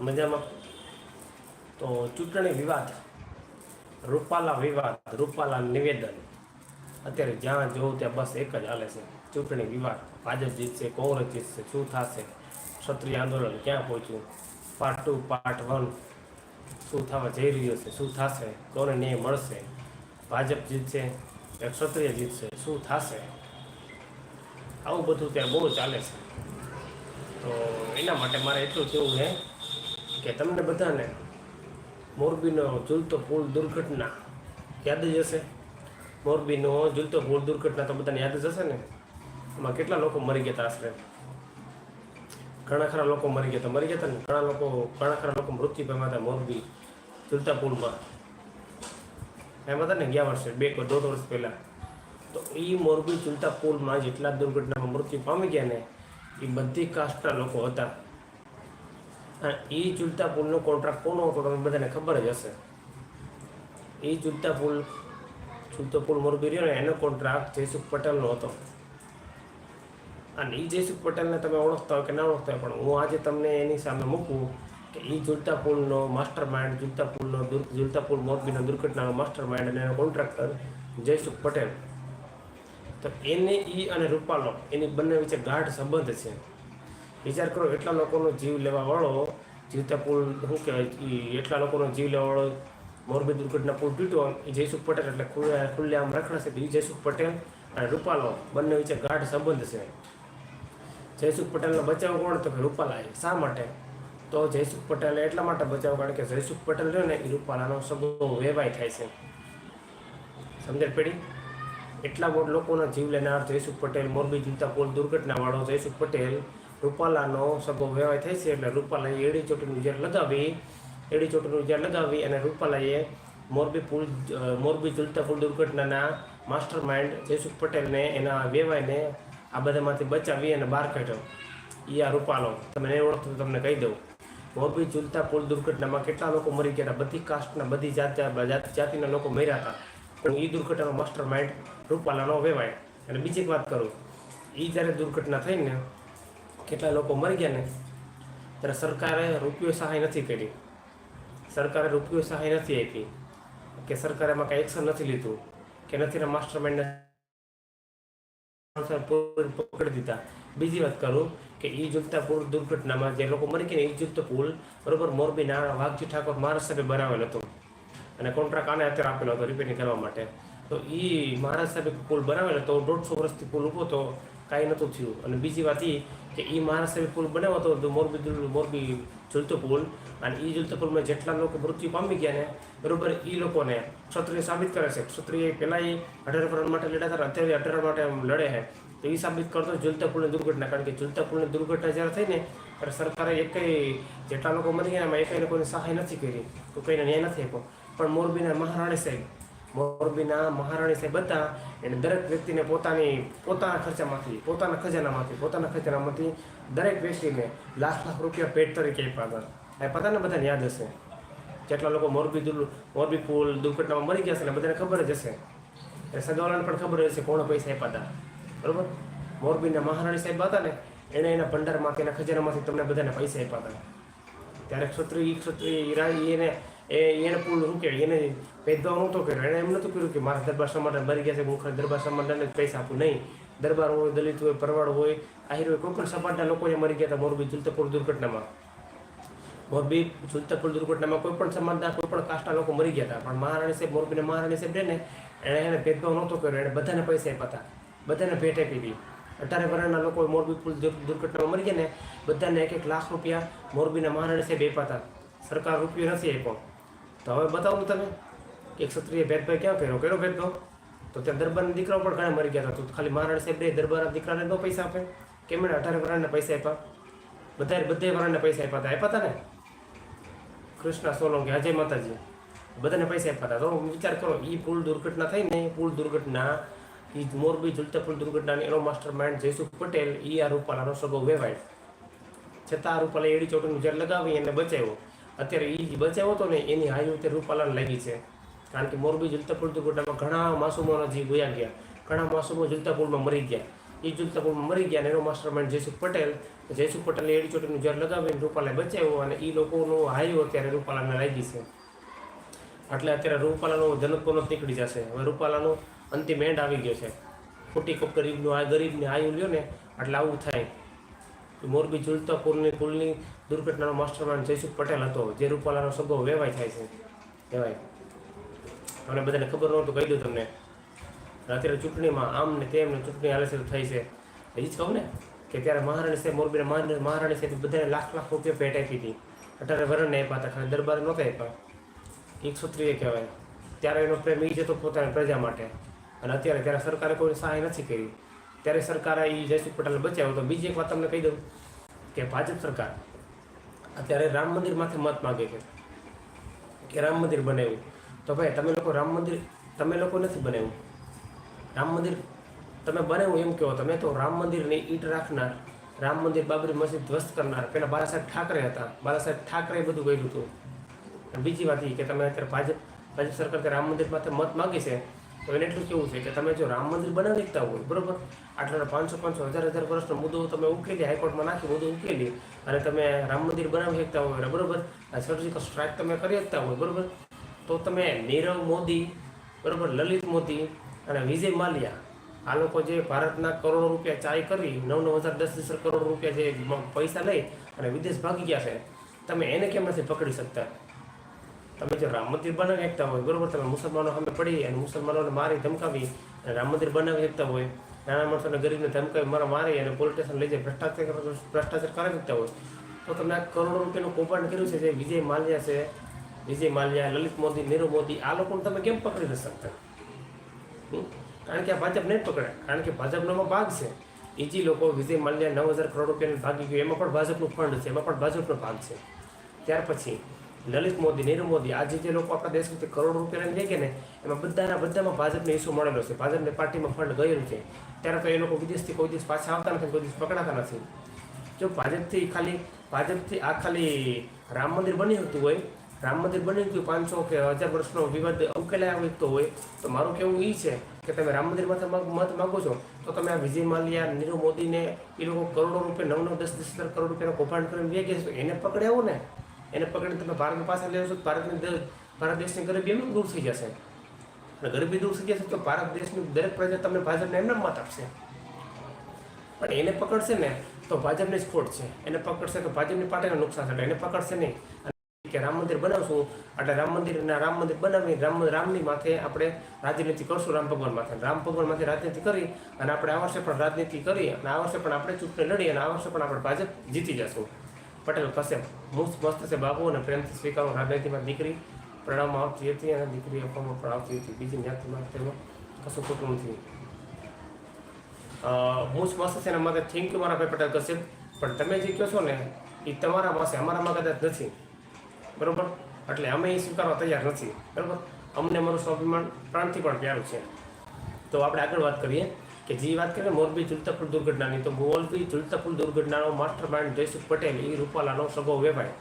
મજામાં? તો ચૂંટણી વિવાદ, રૂપાલા વિવાદ, રૂપાલા નિવેદન. અત્યારે જ્યાં જોવું ત્યાં બસ એક જ હાલે છે. ચૂંટણી વિવાદ, ભાજપ જીતશે, કોંગ્રેસ જીતશે, શું થશે? ક્ષત્રિય આંદોલન ક્યાં પહોંચ્યું? પાર્ટ ટુ પાર્ટ વન શું થવા જઈ રહ્યું છે? શું થશે? કોને ન્યાય મળશે? ભાજપ જીતશે કે ક્ષત્રિય જીતશે? શું થશે? આવું બધું ત્યાં બહુ ચાલે છે. તો એના માટે મારે એટલું કહેવું છે કે તમને બધાને મોરબીનો ઝૂલતો પુલ દુર્ઘટના યાદ જ હશે? મોરબીનો ઝૂલતો પુલ દુર્ઘટના તો બધાને યાદ જ હશે ને? એમાં કેટલા લોકો મરી ગયા હતા આશરે? ઘણા ખરા લોકો મરી ગયા હતા મરી ગયા હતા ને? ઘણા લોકો, ઘણા ખરા લોકો મૃત્યુ પામ્યા હતા મોરબી ઝૂલતા પુલમાં. એમ હતા ને ગયા વર્ષે, બે કે દોઢ વર્ષ પહેલાં. તો એ મોરબી ઝૂલતા પુલમાં જેટલા દુર્ઘટનામાં મૃત્યુ પામી ગયા ને એ બધી કાસ્ટના લોકો હતા. એ ઝૂલતા પુલનો કોન્ટ્રાક્ટ કોનો હતો તમને બધાને ખબર જ હશે. એ ઝૂલતા પુલ ઝૂલતો પુલ મોરબી રહ્યો ને, એનો કોન્ટ્રાક્ટ જયસુખ પટેલનો હતો. અને એ જયસુખ પટેલને તમે ઓળખતા હોય કે ના ઓળખતા હોય, પણ હું આજે તમને એની સામે મૂકું કે એ ઝૂલતા પુલનો માસ્ટર માઇન્ડ ઝૂલતા પુલનો ઝૂલતા પુલ મોરબીનો દુર્ઘટનાનો માસ્ટર માઇન્ડ અને એનો કોન્ટ્રાક્ટર જયસુખ પટેલ. તો એને એ અને રૂપાલો, એની બંને વચ્ચે ગાઢ સંબંધ છે. વિચાર કરો, એટલા લોકોનો જીવ લેવાવાળો જીવતા પુલ, શું કહેવાય એટલા લોકોનો જીવ લેવાવાળો મોરબી દુર્ઘટના પુલ તૂટ્યો એ જયસુખ પટેલ, એટલે ખુલ્લે ખુલ્લે આમ રખડાશે એ જયસુખ પટેલ અને રૂપાલો બંને વચ્ચે ગાઢ સંબંધ છે. જયસુખ પટેલનો બચાવ કોણ? તો કે રૂપાલા શા માટે? તો જયસુખ પટેલે એટલા માટે બચાવ કારણ કે જયસુખ પટેલ રહ્યો ને એ રૂપાલાનો સગો વેવાય થાય છે. સમજણ પડી? એટલા લોકોના જીવ લેનાર જયસુખ પટેલ, મોરબી જીવતા પુલ દુર્ઘટનાવાળો જયસુખ પટેલ રૂપાલાનો સગો વ્યવહાર થાય છે એટલે રૂપાલાએ એડી ચોટીનું ઝેર લગાવી, એડી ચોટીનું ઝેર લગાવી અને રૂપાલાએ મોરબી પુલ મોરબી ઝૂલતા પુલ દુર્ઘટનાના માસ્ટર માઇન્ડ જયસુખ પટેલને એના વેવાયને આ બધામાંથી બચાવી અને બહાર કાઢ્યો. એ આ રૂપાલો. તમે નહીં ઓળખતો તમને કહી દઉં. મોરબી ઝૂલતા પુલ દુર્ઘટનામાં કેટલા લોકો મરી ગયા હતા? બધી કાસ્ટના બધી જાત જાત જાતિના લોકો મર્યા હતા. પણ એ દુર્ઘટનામાં માસ્ટર માઇન્ડ રૂપાલાનો વેવાય. અને બીજી એક વાત કરું. એ જ્યારે દુર્ઘટના થઈ ને કેટલા લોકો મરી ગયા ને? ત્યારે સરકારે રૂપિયો સહાય નથી કરી. સરકારે રૂપિયો સહાય નથી આપી. કે સરકારે એમાં કાંઈ એક્શન નથી લીધું. કે નથી એના માસ્ટર માઇન્ડને પકડી દીધા. બીજી વાત કરું કે ઈ ઝુલતા પુલ દુર્ઘટનામાં જે લોકો મરી ગયા ને ઈ ઝુલતો પુલ બરોબર, મોરબી મોરબીના વાઘજી ઠાકોર મહારાજ સાહેબે બનાવેલ હતો. અને કોન્ટ્રાક્ટ આને અત્યારે આપેલો હતો રિપેરિંગ કરવા માટે. તો ઈ મહારાજ સાહેબે પુલ બનાવેલો હતો. દોઢસો વર્ષથી પુલ ઊભો હતો. કાંઈ નહોતું થયું. અને બીજી વાત એ કે એ મહારાજ પુલ બનાવતો હતો મોરબી મોરબી ઝૂલતો પુલ અને એ ઝુલતો પુલમાં જેટલા લોકો મૃત્યુ પામી ગયા ને, બરોબર એ લોકોને ક્ષત્રિય સાબિત કરે છે. ક્ષત્રિય પહેલાં એ અઢાર કરોડ માટે લડ્યા હતા, અત્યારે અઢાર માટે લડે છે. તો એ સાબિત કરતો ઝુલતા પુલની દુર્ઘટના, કારણ કે ઝુલતા પુલની દુર્ઘટના જ્યારે થઈ ને, ત્યારે સરકારે એકઈ જેટલા લોકો મરી ગયા એમાં એકેય લોકોને સહાય નથી કરી. તો કોઈને ન્યાય નથી આપ્યો. પણ મોરબીના મહારાણી સાહેબ મોરબીના મહારાણી સાહેબ હતા. એને દરેક વ્યક્તિને પોતાની, પોતાના ખર્ચામાંથી, પોતાના ખજાનામાંથી પોતાના ખજાનામાંથી દરેક વ્યક્તિને લાખ લાખ રૂપિયા ભેટ તરીકે આપ્યા હતા. એ પતાને બધાને યાદ હશે. જેટલા લોકો મોરબી દુર મોરબી પુલ, દુર્ઘટનામાં મરી ગયા છે ને બધાને ખબર જ હશે. એ સગાવાલાને પણ ખબર હશે કોણ પૈસા આપ્યા હતા. બરાબર? મોરબીના મહારાણી સાહેબ હતા ને એણે એના ભંડારમાંથી, એના ખજાનામાંથી તમને બધાને પૈસા આપ્યા હતા. ત્યારે ક્ષત્રિય ક્ષત્રિય ઈરાની એને એ એને પૂરું શું એને ભેદભાવ નહોતો કર્યો. એણે એમ નહોતું કર્યું કે મારા દરબાર સમાધાન મરી ગયા છે, હું ખાલી દરબાર સમાધાનને જ પૈસા આપું. નહીં. દરબાર હોય, દલિત હોય પરવાડ હોય, આહિર હોય કોઈ પણ સમાજના લોકો એ મરી ગયા હતા મોરબી જુલતપુર દુર્ઘટનામાં. મોરબી જુલતપુર દુર્ઘટનામાં કોઈ પણ સમાજના કોઈ પણ કાસ્ટના લોકો મરી ગયા હતા. પણ મહારાણી સાહેબ, મોરબીના મહારાણી સાહેબ રહે ને એણે એને ભેદભાવ નહોતો કર્યો. એણે બધાને પૈસા આપ્યા હતા. બધાને ભેટ આપી હતી અઢારે વર્ષના લોકો મોરબી પુલ દુર્ઘટનામાં મરી ગયા ને, બધાને એક એક લાખ રૂપિયા મોરબીના મહારાણી સાહેબ આપ્યા હતા. સરકાર રૂપિયો નથી આપ્યો. તો હવે બતાવો તમે કે ક્ષત્રિય ભેદભાવ ક્યાં કર્યો કર્યો ભેદભાવ? તો ત્યાં દરબારના દીકરાઓ પણ ઘણા મરી ગયા હતા. તો ખાલી મહારાણ સાહેબ દરબારના દીકરાને ન પૈસા આપે. કેમ એણે અઢાર વરાણને પૈસા આપ્યા? બધા બધે વરાણને પૈસા આપ્યા હતા. આપ્યા હતા ને કૃષ્ણ સોલંકી, અજય માતાજી. બધાને પૈસા આપ્યા હતા. તો વિચાર કરો એ પુલ દુર્ઘટના થઈ ને પુલ દુર્ઘટના એ મોરબી ઝુલતા પુલ દુર્ઘટનાની એનો માસ્ટર માઇન્ડ જયસુખ પટેલ એ આ રૂપાલાનો સગો વેવાય. છતાં આ રૂપાલા એડી ચોટીનું ઝેર લગાવી એને બચાવ્યો. અત્યારે એ બચાવ્યો હતો ને એની હાઈ અત્યારે રૂપાલાને લાગી છે. કારણ કે મોરબી ઝુલતા પુલ દુર્ઘટનામાં ઘણા માસુમોના જીવ ગયા ગયા, ઘણા માસુમો ઝુલતા પુલમાં મરી ગયા. એ જુલતા મરી ગયા અને એનો માસ્ટર માઇન્ડ જયસુખ પટેલ જયસુખ પટેલે એડી ચોટીનું જર લગાવીને રૂપાલાએ બચાવ્યો અને એ લોકોનો હાયો અત્યારે રૂપાલાને લાગી છે. એટલે અત્યારે રૂપાલાનો જનકપુરનો નીકળી જશે. હવે રૂપાલાનો અંતિમ એન્ડ આવી ગયો છે. ખોટી કપ ગરીબનો આ ગરીબને આયુ લ્યો ને, એટલે આવું થાય. મોરબી ઝુલતા પુલની પુલની દુર્ઘટનાનો માસ્ટરમાઇન્ડ જયસુખ પટેલ હતો, જે રૂપાલાનો સગો વેવાય થાય છે. કહેવાય અને બધાને ખબર નહોતું, કહી દઉં તમને. અત્યારે ચૂંટણીમાં આમ ને તેમ ને ચૂંટણી હાલે છે થઈ છે. એ જ કહું ને, કે ત્યારે મહારાણી સાહેબ મોરબી મહારાણી સાહેબ બધાને લાખ લાખ રૂપિયા ભેટ આપી હતી. અઢારે વરણને આપ્યા હતા, ખાલી દરબાર નહોતા આપ્યા. એકસો ત્રીસ કહેવાય. ત્યારે એનો પ્રેમ એ જતો પોતાની પ્રજા માટે. અને અત્યારે ત્યારે સરકારે કોઈ સહાય નથી કરી. ત્યારે સરકારે એ જયસુખ પટેલ બચાવ્યો તો બીજી એક વાત તમને કહી દઉં, કે ભાજપ સરકાર અત્યારે રામ મંદિર માથે મત માગે છે કે રામ મંદિર બનાવ્યું. તો ભાઈ, તમે લોકો રામ મંદિર, તમે લોકો નથી બનાવ્યું. રામ મંદિર તમે બનાવ્યું એમ કહો, તમે તો રામ મંદિરની ઈંટ રાખનાર, રામ મંદિર બાબરી મસ્જિદ ધ્વસ્ત કરનાર. પહેલાં બાલા સાહેબ ઠાકરે હતા. બાલા સાહેબ ઠાકરે બધું કર્યું હતું. બીજી વાત એ કે તમે અત્યારે ભાજપ ભાજપ સરકાર રામ મંદિર માટે મત માગી છે તો એને એટલું કેવું છે કે તમે જો રામ મંદિર બનાવી શકતા હોય, બરોબર? આટલા પાંચસો પાંચસો, હજાર હજાર વર્ષનો મુદ્દો તમે ઉકેલી, હાઈકોર્ટમાં નાખી મુદ્દો ઉકેલી અને તમે રામ મંદિર બનાવી શકતા હોય બરોબર? સર્જિકલ સ્ટ્રાઇક તમે કરી શકતા હોય, બરોબર? તો તમે નીરવ મોદી, બરોબર? લલિત મોદી અને વિજય માલ્યા, આ લોકો જે ભારતના કરોડો રૂપિયા ચાય કરી નવ નવ હજાર, દસ દસ કરોડ રૂપિયા જે પૈસા લઈ અને વિદેશ ભાગી ગયા છે, તમે એને કેમ નથી પકડી શકતા? તમે જો રામ મંદિર બનાવી શકતા હોય, બરોબર, તમે મુસલમાનો સામે પડી અને મુસલમાનોને મારી ધમકાવી અને રામ મંદિર બનાવી શકતા હોય, નાના માણસોને ગરીબને ધમકાવી, મારા મારી અને પોલીસ સ્ટેશન લઈ જાય, ભ્રષ્ટાચાર ભ્રષ્ટાચાર કરી શકતા હોય, તો તમે આ કરોડો રૂપિયાનું કૌભાંડ કર્યું છે જે વિજય માલ્યા છે, વિજય માલ્યા, લલિત મોદી, નીરવ મોદી, આ લોકોને તમે કેમ પકડી નથી શકતા? કારણ કે આ ભાજપ નહીં પકડે, કારણ કે ભાજપનો ભાગ છે. એ જે લોકો વિજય માલ્યા નવ હજાર કરોડ રૂપિયાની ભાગી ગયું, એમાં પણ ભાજપનું ફંડ છે, એમાં પણ ભાજપનો ભાગ છે. ત્યાર પછી લલિત મોદી, નીરવ મોદી આજે જે લોકો આપણા દેશમાંથી કરોડ રૂપિયા લઈને કે ને, એમાં બધાના, બધામાં ભાજપને ઇસ્યુ મળેલો છે. ભાજપને પાર્ટીમાં ફંડ ગયેલું છે. ત્યારે તો એ લોકો વિદેશથી કોઈ દિવસ પાછા આવતા નથી, કોઈ દિવસ પકડાતા નથી. જો ભાજપથી ખાલી, ભાજપથી આ ખાલી રામ મંદિર બની હતું હોય, રામ મંદિર બની હતું પાંચસો કે હજાર વર્ષનો વિવાદ ઉકેલાય શકતો હોય, તો મારું કહેવું એ છે કે તમે રામ મંદિર મત માગો છો, તો તમે આ વિજય માલ્યા, નીરવ મોદીને એ લોકો કરોડો રૂપિયા, નવ નવ દસ દસ હજાર કરોડ રૂપિયાનો કૌભાંડ કરીને બે ગયા છે એને પકડે આવો ને. એને પકડીને તમે ભારતને પાસે લેશો ભારતની ભારત દેશની ગરીબી એમ દૂર થઈ જશે. અને ગરીબી દૂર થઈ જશે તો ભારત દેશની દરેક પ્રજા તમને ભાજપને એમને મત આપશે. પણ એને પકડશે ને તો ભાજપની જ ખોટ છે. એને પકડશે તો ભાજપની પાર્ટીને નુકસાન થશે. એને પકડશે નહીં. કે રામ મંદિર બનાવશું, એટલે રામ મંદિરના રામ મંદિર બનાવી, રામ રામની માથે આપણે રાજનીતિ કરશું, રામ ભગવાન માથે. રામ ભગવાન માથે રાજનીતિ કરી અને આપણે આ વર્ષે પણ રાજનીતિ કરી અને આ વર્ષે પણ આપણે ચૂંટણી લડી અને આ વર્ષે પણ આપણે ભાજપ જીતી જશું. પટેલ કશ્યપ મુસ્ત મસ્ત છે બાબુ અને પ્રેમથી સ્વીકારો રાજનીતિમાં દીકરી પ્રણામમાં આવતી હતી અને દીકરી આપવામાં પણ આવતી હતી. બીજી જ્ઞાતિમાં તેમાં કશું ખોટું નથી. હું મસ્ત છે એના માટે થેન્ક યુ મારા ભાઈ પટેલ કશ્યપ પણ તમે જે કહો છો ને, એ તમારા પાસે અમારામાં કદાચ નથી. બરાબર? એટલે અમે એ સ્વીકારવા તૈયાર નથી. બરાબર? અમને અમારું સ્વાભિમાન પ્રાણથી પણ પ્યારું છે. તો આપણે આગળ વાત કરીએ. કે જે વાત કરીને મોરબી ઝુલતાપુર દુર્ઘટનાની તો મોરબી ઝુલતાપુર દુર્ઘટનાનો માસ્ટર માઇન્ડ જયસુખ પટેલ એ રૂપાલાનો સગો વેપાય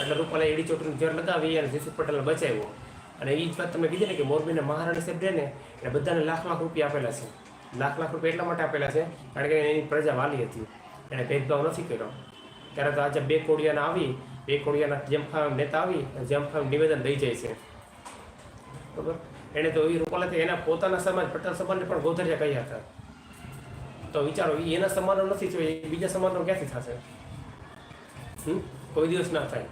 એટલે રૂપાલા એડી ચોટની ઝેર લગાવી અને જયસુખ પટેલને બચાવ્યો. અને એ જ વાત તમે કીધી ને કે મોરબીના મહારાણી સાહેબ ને એને બધાને લાખ લાખ રૂપિયા આપેલા છે. લાખ લાખ રૂપિયા એટલા માટે આપેલા છે, કારણ કે એની પ્રજા વાલી હતી. એણે ભેદભાવ નથી કર્યો. ત્યારે તો આજે બે કોડિયાના આવી, બે કોડિયાના જેમફામ નેતા આવી જેમફામ નિવેદન દઈ જાય છે. બરાબર? એણે તો એ રૂપાલાથી એના પોતાના સમાજ પટેલ સમાજને પણ ગોધરિયા કહ્યા હતા. તો વિચારો એ એના સમાજનો નથી થયો એ બીજા સમાજનો ક્યાંથી થશે? કોઈ દિવસ ના થાય.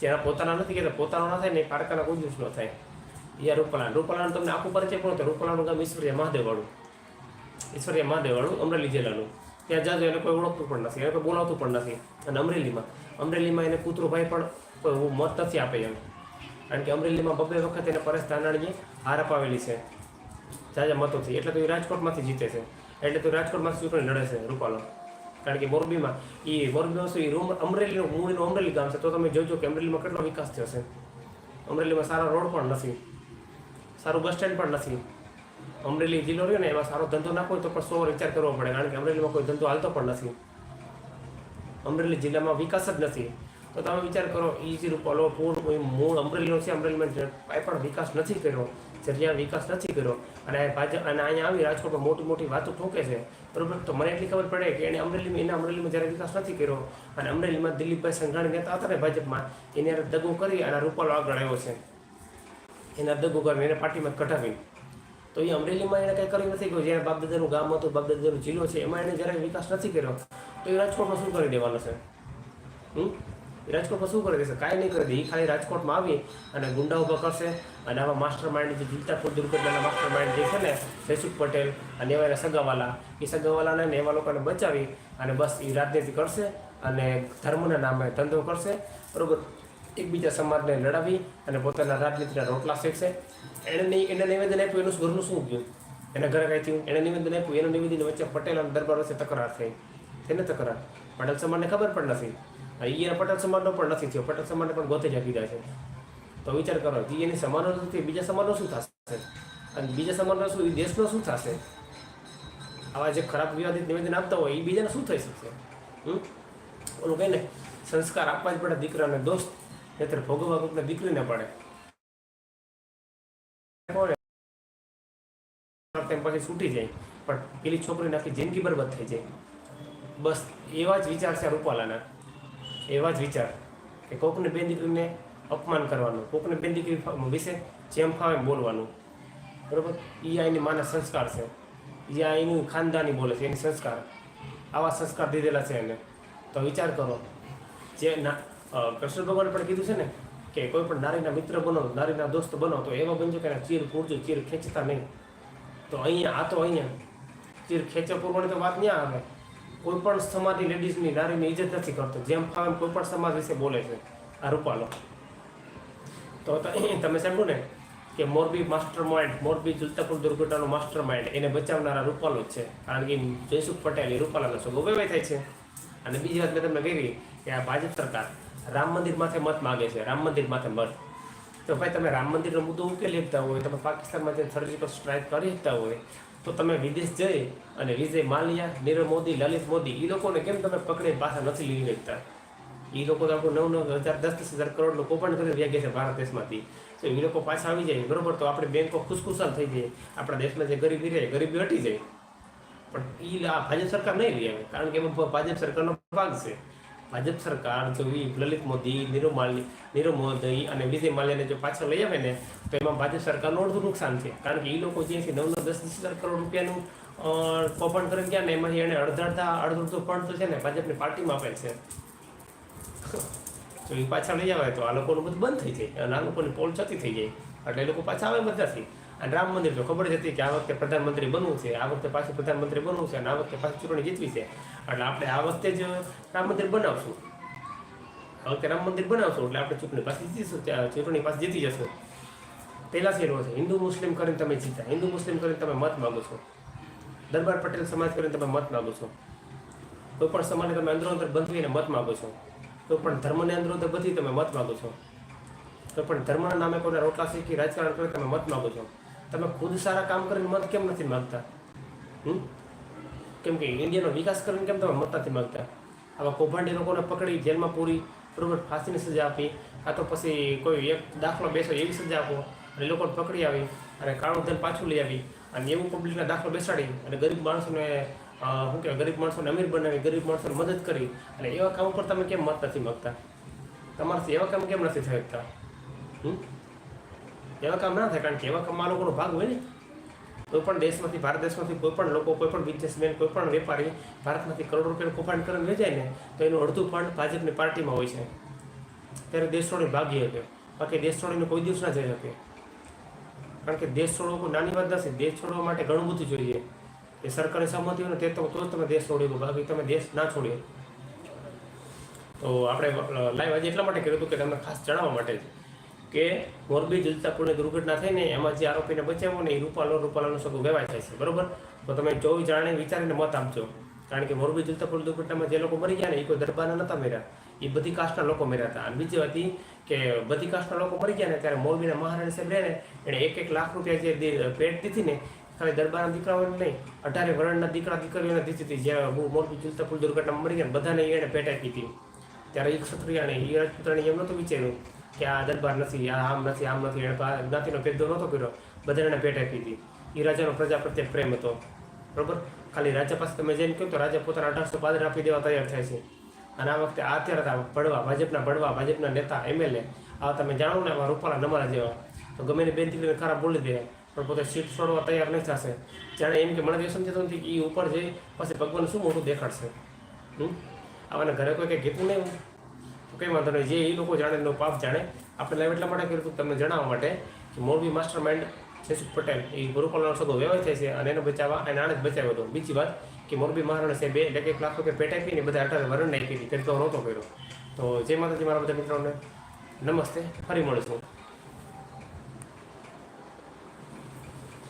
જેના પોતાના નથી કહેતા પોતાનો ના થાય ને પારકાના કોઈ દિવસ ન થાય. યા રૂપાલા રૂપાલાનું તમને આખું પરિચય પણ હતું રૂપાલાનું ગામ ઈશ્વરીય મહાદેવવાળું. ઈશ્વરીય મહાદેવવાળું, અમરેલી જિલ્લાનું. ત્યાં જાજો એને કોઈ ઓળખતું પણ નથી, એને કોઈ બોલાવતું પણ નથી. અને અમરેલીમાં. અમરેલીમાં એને પુત્રભાઈ પણ કોઈ મત નથી આપે એમ. કારણ કે અમરેલીમાં બબે વખત એને પરેશ ધાનાણીએ હાર અપાવેલી છે. જાજા મતોથી. એટલે તો એ રાજકોટમાંથી જીતે છે. એટલે તો રાજકોટમાંથી ચૂંટણી લડે છે રૂપાલો. કારણ કે મોરબીમાં એ મોરબીમાં શું એ રૂમ, અમરેલીનું, મૂળનું અમરેલી ગામ છે. તો તમે જોજો કે અમરેલીમાં કેટલો વિકાસ થયો છે. અમરેલીમાં સારા રોડ પણ નથી. સારું બસ સ્ટેન્ડ પણ નથી. અમરેલી જિલ્લો રહ્યો ને, એમાં સારો ધંધો નાખવો તો પણ સો વિચાર કરવો પડે. કારણ કે અમરેલીમાં કોઈ ધંધો હાલતો પણ નથી. અમરેલી જિલ્લામાં વિકાસ જ નથી. તો તમે વિચાર કરો જે રૂપાલો પૂર્ણ મૂળ અમરેલીનો છે, અમરેલીમાં કાંઈ પણ વિકાસ નથી કર્યો, જરિયા વિકાસ નથી કર્યો. અને ભાજપ અને અહીંયા આવી રાજકોટમાં મોટી મોટી વાતો ઠોકે છે. બરોબર? તો મને એટલી ખબર પડે કે એને અમરેલીમાં, એના અમરેલીમાં જ્યારે વિકાસ નથી કર્યો, અને અમરેલીમાં દિલીપભાઈ સંઘાણી નેતા હતા ને ભાજપમાં, એને દગો કરી અને રૂપાલો આગળ આવ્યો છે. એના દગો કરી એને પાર્ટીમાં કઢાવી તો એ અમરેલીમાં એણે કંઈ કર્યું નથી, કે જ્યાં બાપદાદાનું ગામ હતું, બાપદાદાનો જિલ્લો છે, એમાં એને જ્યારે વિકાસ નથી કર્યો. તો એ રાજકોટમાં શું કરી દેવાનો છે? હમ? એ રાજકોટમાં શું કરી દેશે કાંઈ નહીં કરી. દે એ ખાલી રાજકોટમાં આવી અને ગુંડા ઊભા કરશે. અને આવા માસ્ટર માઇન્ડ જે જીલતાપુર દુર્ઘટનાના માસ્ટર માઇન્ડ જે છે ને શૈસુખ પટેલ અને એવા એના સગાવાલા એ સગાવાલાને ને એવા લોકોને બચાવી અને બસ એ રાજનીતિ કરશે અને ધર્મના નામે ધંધો કરશે. બરાબર? એકબીજા સમાજને લડાવી અને પોતાના રાજનીતિના રોટલા શેકશે. એને નહીં એને નિવેદન આપ્યું, એનું ઘરનું શું ગયું એના ઘરે કાંઈ થયું? એને નિવેદન આપ્યું, એનું નિવેદન વચ્ચે પટેલ અને દરબાર વચ્ચે તકરાર થઈ. તેને તકરાર. પટેલ સમાજને ખબર પણ નથી. એના પટેલ સમાજનો પણ નથી થયો. પટેલ સમાજને પણ ગોતે જ કીધા છે. તો વિચાર કરો કે એની સમાનો નથી બીજા સમાનો શું થશે? અને બીજા સમાનો શું એ દેશનો શું થશે? આવા જે ખરાબ વિવાદિત નિવેદન આપતા હોય એ બીજાને શું થઈ શકશે? ઓલું કહે ને, સંસ્કાર આપવા જ પડે દીકરાને, દોસ્ત. નહીતર ભોગવવા કોઈકને દીકરીને પડે? તેમ પછી છૂટી જાય. પણ પેલી છોકરીને આખી જિંદગી બરબાદ થઈ જાય. બસ એવા જ વિચાર છે રૂપાલાના. એવા જ વિચાર કે કોકને બેન દીકરીને અપમાન કરવાનું, કોકને બેન દીકરી વિશે જેમ ફાવે બોલવાનું. બરોબર? એ આ એની માના સંસ્કાર છે. એ આ ખાનદાની બોલે છે, એની સંસ્કાર. આવા સંસ્કાર દીધેલા છે એને. તો વિચાર કરો, જે ના કૃષ્ણ ભગવાને પણ કીધું છે ને કે કોઈ પણ નારીના મિત્ર બનો, નારીના દોસ્ત બનો, તો એવા બનજો કે ચીર પૂરજો, ચીર ખેંચતા નહીં. તો અહીંયા, આ તો અહીંયા, ચીર ખેંચવા પૂરવાની તો વાત નહીં આવે. કોઈ પણ સમાજની લેડીઝની નારીની ઇજ્જત નથી કરતો. જેમ ફાવે કોઈ પણ સમાજ વિશે બોલે છે. આ રૂપાલો તો તમે સાંભળ્યું ને કે મોરબી માસ્ટર માઇન્ડ મોરબી જુલતાપુર દુર્ઘટનાનો માસ્ટર માઇન્ડ એને બચાવનારા રૂપાલો જ છે. કારણ કે જયસુખ પટેલ એ રૂપાલાનો છોકરો વેવાય થાય છે. અને બીજી વાત મેં તમને કહી કે આ ભાજપ સરકાર રામ મંદિર માથે મત માગે છે. રામ મંદિર માથે મત. તો ભાઈ તમે રામ મંદિરનો મુદ્દો ઉકેલી શકતા હોય, તમે પાકિસ્તાનમાં જે સર્જિકલ સ્ટ્રાઇક કરી શકતા હોય તો તમે વિદેશ જઈ અને વિજય માલિયા, નીરવ મોદી, લલિત મોદી એ લોકોને કેમ તમે પકડે પાછા નથી લઈ શકતા એ લોકો તો આપણું નવ નવ હજાર દસ દસ હજાર લોકો પણ કરી ગયા છે ભારત દેશમાંથી. તો એ લોકો પાછા આવી જાય. બરોબર, તો આપણે બેંકો ખુશખુશાલ થઈ જાય આપણા દેશમાં જે ગરીબી રહે, ગરીબી હટી જાય. પણ એ આ ભાજપ સરકાર નહીં લઈ આવે કારણ કે એમાં ભાજપ સરકારનો ભાગ છે. ભાજપ સરકાર જો લલિત મોદી, નીરવ માલી, નીરવ મોદી અને વિજય માલ્યાને જો પાછળ લઈ આવે ને, તો એમાં ભાજપ સરકારનું અડધું નુકસાન છે. કારણ કે એ લોકો જ્યાંથી નવ નવ દસ દસ હજાર કરોડ રૂપિયાનું કોપણ કરી ગયા ને, એમાંથી એને અડધા અડધા, અડધું અડધું ફંડ તો છે ને, ભાજપની પાર્ટીમાં આપે છે. તો એ પાછા લઈ આવે તો આ લોકોનું બધું બંધ થઈ જાય. અને આ લોકોની પોલ છતી થઈ જાય. એટલે એ લોકો પાછા આવે બધાથી. અને રામ મંદિર તો ખબર જ હતી કે આ વખતે પ્રધાનમંત્રી બનવું છે, આ વખતે પાછું પ્રધાનમંત્રી બનવું છે અને આ વખતે પાછી ચૂંટણી જીતવી છે. એટલે આપણે આ વખતે જ રામ મંદિર બનાવશું. આ વખતે રામ મંદિર બનાવશું એટલે આપણે ચૂંટણી પાછી જીતીશું ચૂંટણી પાછી જીતી જશું. પહેલાંથી એનો છે, હિન્દુ મુસ્લિમ કરીને તમે જીતા, હિન્દુ મુસ્લિમ કરીને તમે મત માગો છો. દરબાર પટેલ સમાજ કરીને તમે મત માગો છો. કોઈ પણ સમાજને તમે અંદરો અંદર બંધવીને મત માગો છો. કોઈ પણ ધર્મને અંદરો અંદર બધી તમે મત માગો છો. કોઈ પણ ધર્મના નામે કોઈને રોટલા શીખી રાજકારણ કરી તમે મત માગો છો. તમે ખુદ સારા કામ કરીને મત કેમ નથી માગતા? હમ? કેમ કે ઇન્ડિયાનો વિકાસ કરીને કેમ તમે મત નથી માગતા? આવા કૌભાંડી લોકોને પકડી, જેલમાં પૂરી બરોબર ફાંસીની સજા આપી કાં તો પછી કોઈ એક દાખલો બેસો એવી સજા આપો, અને લોકોને પકડી આવી, અને કાળું ધન પાછું લઈ આવી, અને એવું પબ્લિકના દાખલો બેસાડી, અને ગરીબ માણસોને શું કહેવાય, ગરીબ માણસોને અમીર બનાવી, ગરીબ માણસોને મદદ કરી, અને એવા કામ ઉપર તમે કેમ મત નથી માગતા? તમારાથી એવા કામ કેમ નથી થઈ શકતા હમ? એવા કામ ના થાય, કારણ કે એવા કામમાં લોકોનો ભાગ હોય ને. કોઈ પણ દેશમાંથી, ભારત દેશમાંથી કોઈ પણ લોકો કોઈ પણ બિઝનેસમેન કોઈ પણ વેપારી ભારતમાંથી કરોડો રૂપિયાનું કૌભાંડ કરીને જાય ને, તો એનું અડધું ફંડ ભાજપની પાર્ટીમાં હોય છે. ત્યારે દેશ છોડી ભાગી શકે. બાકી દેશ છોડીને કોઈ દિવસ ના જઈ શકે. કારણ કે દેશ છોડવો નાની વાત નથી. દેશ છોડવા માટે ઘણું બધું જોઈએ. એ સરકારી સંમતિ હોય ને તે તો તો તમે દેશ છોડી. બાકી તમે દેશ ના છોડીએ તો આપણે લાઈવ આજે એટલા માટે કર્યું હતું કે તમને ખાસ જણાવવા માટે જ. કે મોરબી જલતાપુરની દુર્ઘટના થઈને એમાં જે આરોપીને બચાવ્યો ને એ રૂપાલો રૂપાલાનો સગો વેવાય થાય છે, બરોબર? તો તમે ચોવીસ જણાને વિચારીને મત આપજો. કારણ કે મોરબી જલતાપુર દુર્ઘટનામાં જે લોકો મરી ગયા ને એ કોઈ દરબારના નહોતા મર્યા. એ બધી કાસ્ટના લોકો મર્યા હતા. અને બીજી વાત કે બધી કાસ્ટના લોકો મરી ગયા ને ત્યારે મોરબીના મહારાણી સાહેબ રહે ને એણે એક એક લાખ રૂપિયા જે પેટ દીધી ને ખાલી દરબારના દીકરાઓને નહીં, અઢારે વર્ણના દીકરા દીકરીઓને દીધી હતી. જ્યાં મોરબી જલતાપુર દુર્ઘટનામાં મરી ગયા બધાને એણે પેટ આપી હતી. ત્યારે એ ક્ષત્રિયાને એ રાજપૂતાણી એમ નહોતું વિચાર્યું કે આ દરબાર નથી, આ આમ નથી આમ નથી, એણે જ્ઞાતિનો ભેદો નહોતો કર્યો. બધાને એને ભેટ આપી હતી. એ રાજાનો પ્રજા પ્રત્યે પ્રેમ હતો. બરોબર? ખાલી રાજા પાસે તમે જેમ કહ્યું તો રાજા પોતાના અઢારસો પાદર આપી દેવા તૈયાર થાય છે. અને આ વખતે આ અત્યારે હતા ભડવા, ભાજપના બળવા ભાજપના નેતા એમએલએ આ તમે જાણો ને આમાં રૂપાલા નમારા જેવા. તો ગમે એને બેન દીકરીને ખરાબ બોલી દે, પણ પોતે સીટ છોડવા તૈયાર નહીં થશે. જાણે એમ કે મને એ સમજતું નથી કે એ ઉપર જઈ પછી ભગવાન શું મોટું દેખાડશે? હમ? આવાના ઘરે કોઈ કંઈ ગીતું નહીં? કંઈ વાંધો નહીં. જે એ લોકો જાણે, એનો પાપ જાણે. આપણે લાઈવ એટલા માટે કર્યું હતું તમને જણાવવા માટે કે મોરબી માસ્ટર માઇન્ડ જયસુખ પટેલ, એ ગુરુકુલનો સગો વ્યવહાર થાય છે અને એને બચાવવા, એને આને જ બચાવ્યો હતો. બીજી વાત કે મોરબી મહારાણા સાહેબ બે એટલે કે એક લાખ રૂપિયા પેટ આપીને બધા અઢાર વરણ નાખી હતી તો નહોતો કર્યો. તો જય માતાજી મારા બધા મિત્રોને. નમસ્તે. ફરી મળીશું.